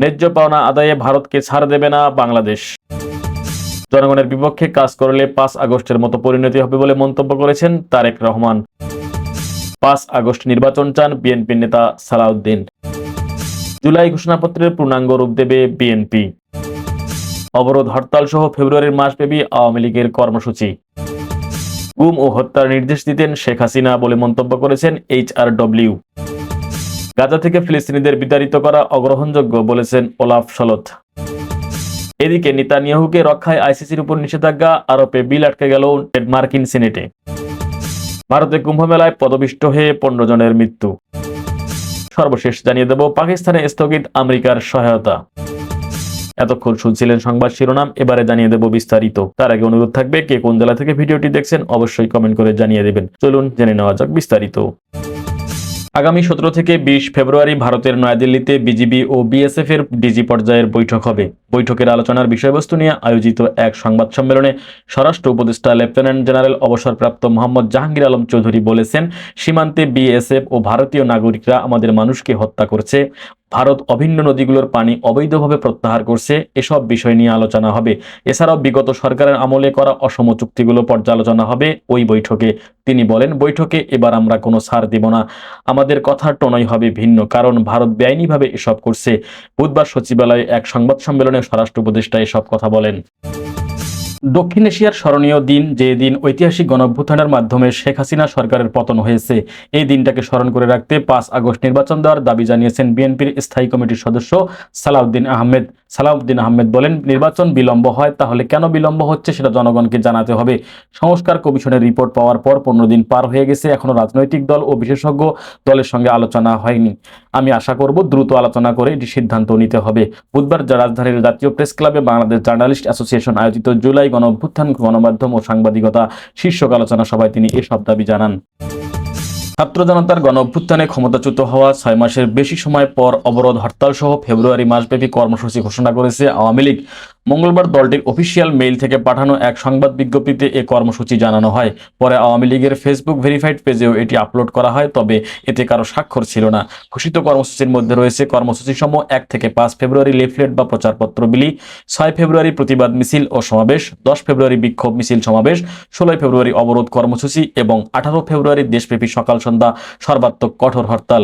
ন্যায্য পাওনা আদায়ে ভারতকে ছাড় দেবে না বাংলাদেশ। জনগণের বিপক্ষে কাজ করলে পাঁচ আগস্টের মতো পরিণতি হবে বলে মন্তব্য করেছেন তারেক রহমান। পাঁচ আগস্ট নির্বাচন চান বিএনপি নেতা সালাউদ্দিন। জুলাই ঘোষণাপত্রের পূর্ণাঙ্গ রূপ দেবে বিএনপি। অবরোধ হরতাল সহ ফেব্রুয়ারির মাসব্যাপী আওয়ামী লীগের কর্মসূচি। গুম ও হত্যার নির্দেশ দিতেন শেখ হাসিনা বলে মন্তব্য করেছেন এইচ আর ডব্লিউ গাজা থেকে ফিলিস্তিনিদের বিতাড়িত করা অগ্রহণযোগ্য, বলেছেন ওলাফ সলত এদিকে নেতানিয়াহুকে রক্ষায় আইসিসির উপর নিষেধাজ্ঞা আরোপে বিল আটকে গেল মার্কিন সিনেটে। ভারতে কুম্ভমেলায় পদবিষ্ট হয়ে পনেরো জনের মৃত্যু। সর্বশেষ জানিয়ে দেব, পাকিস্তানে স্থগিত আমেরিকার সহায়তা। এতক্ষণ শুনছিলেন সংবাদ শিরোনাম, এবারে জানিয়ে দেব বিস্তারিত। তার আগে অনুরোধ থাকবে, কে কোন জেলা থেকে ভিডিওটি দেখছেন অবশ্যই কমেন্ট করে জানিয়ে দেবেন। চলুন জেনে নেওয়া যাক বিস্তারিত। আগামী সতেরো থেকে বিশ ফেব্রুয়ারি ভারতের নয়াদিল্লিতে বিজিবি ও বিএসএফ এর ডিজি পর্যায়ের বৈঠক হবে। বৈঠকের আলোচনার বিষয়বস্তু নিয়ে আয়োজিত এক সংবাদ সম্মেলনে স্বরাষ্ট্র উপদেষ্টা লেফটেন্যান্ট জেনারেল অবসরপ্রাপ্ত মোহাম্মদ জাহাঙ্গীর আলম চৌধুরী বলেছেন, সীমান্তে বিএসএফ ও ভারতীয় নাগরিকরা আমাদের মানুষকে হত্যা করছে। ভারত অভিন্ন নদীগুলোর পানি অবৈধভাবে প্রত্যাহার করছে, এসব বিষয় নিয়ে আলোচনা হবে। এছাড়াও বিগত সরকারের আমলে করা অসম চুক্তিগুলো পর্যালোচনা হবে, ওই বৈঠকে। তিনি বলেন, বৈঠকে এবার আমরা কোনো ছাড় দিব না। আমাদের কথার টনই হবে ভিন্ন, কারণ ভারত বেআইনিভাবে এসব করছে। বুধবার সচিবালয়ে এক সংবাদ সম্মেলনে স্বরাষ্ট্র উপদেষ্টা এসব কথা বলেন। দক্ষিণ এশিয়ার স্মরণীয় দিন যে দিন ঐতিহাসিক গণঅভ্যুত্থানের মাধ্যমে শেখ হাসিনা সরকারের পতন হয়েছে, এই দিনটাকে স্মরণ করে রাখতে পাঁচ আগস্ট নির্বাচন দেওয়ার দাবি জানিয়েছেন বিএনপির স্থায়ী কমিটির সদস্য সালাউদ্দিন আহমেদ। সালাউদ্দিন আহমেদ বলেন, নির্বাচন বিলম্ব হয়, তাহলে কেন বিলম্ব হচ্ছে সেটা জনগণকে জানাতে হবে। সংস্কার কমিশনের রিপোর্ট পাওয়ার পর পনেরো দিন পার হয়ে গেছে, এখনও রাজনৈতিক দল ও বিশেষজ্ঞ দলের সঙ্গে আলোচনা হয়নি। আমি আশা করব দ্রুত আলোচনা করে এটি সিদ্ধান্ত নিতে হবে। বুধবার রাজধানীর জাতীয় প্রেস ক্লাবে বাংলাদেশ জার্নালিস্ট অ্যাসোসিয়েশন আয়োজিত জুলাই গণ অভ্যুত্থান গণমাধ্যম ও সাংবাদিকতা শীর্ষক আলোচনা সভায় তিনি এসব দাবি জানান। ছাত্র জনতার গণ অভ্যুত্থানে ক্ষমতাচ্যুত হওয়া ছয় মাসের বেশি সময় পর অবরোধ হরতাল সহ ফেব্রুয়ারি মাসব্যাপী কর্মসূচি ঘোষণা করেছে আওয়ামী লীগ। মঙ্গলবার দলটির অফিসিয়াল মেইল থেকে পাঠানো এক সংবাদ বিজ্ঞপ্তিতে এ কর্মসূচি জানানো হয়। পরে আওয়ামী লীগের ফেসবুক ভেরিফাইড পেজেও এটি আপলোড করা হয়, তবে এতে কারও স্বাক্ষর ছিল না। ঘোষিত কর্মসূচির মধ্যে রয়েছে কর্মসূচি সমূহ এক থেকে পাঁচ ফেব্রুয়ারি লিফলেট বা প্রচারপত্র বিলি, ছয় ফেব্রুয়ারি প্রতিবাদ মিছিল ও সমাবেশ, দশ ফেব্রুয়ারি বিক্ষোভ মিছিল সমাবেশ, ষোলোই ফেব্রুয়ারি অবরোধ কর্মসূচি এবং আঠারো ফেব্রুয়ারি দেশব্যাপী সকাল সন্ধ্যা সর্বাত্মক কঠোর হরতাল।